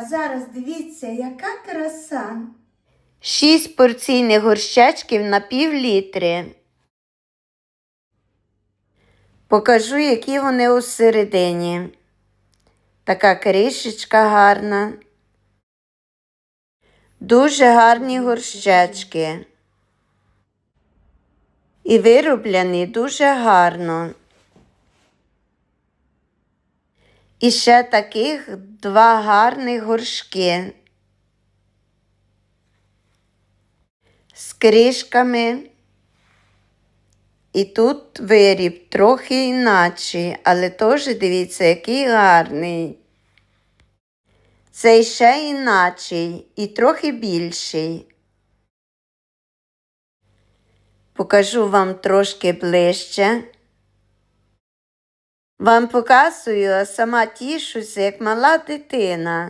А зараз дивіться, яка краса. Шість порційних горщачків на пів літри. Покажу, які вони усередині. Така кришечка гарна. Дуже гарні горщачки. І вироблені дуже гарно. І ще таких два гарних горшки. з кришками. І тут виріб трохи іначий, але теж дивіться, який гарний. Цей ще іначий і трохи більший. Покажу вам трошки ближче. Вам показую, а сама тішуся, як мала дитина.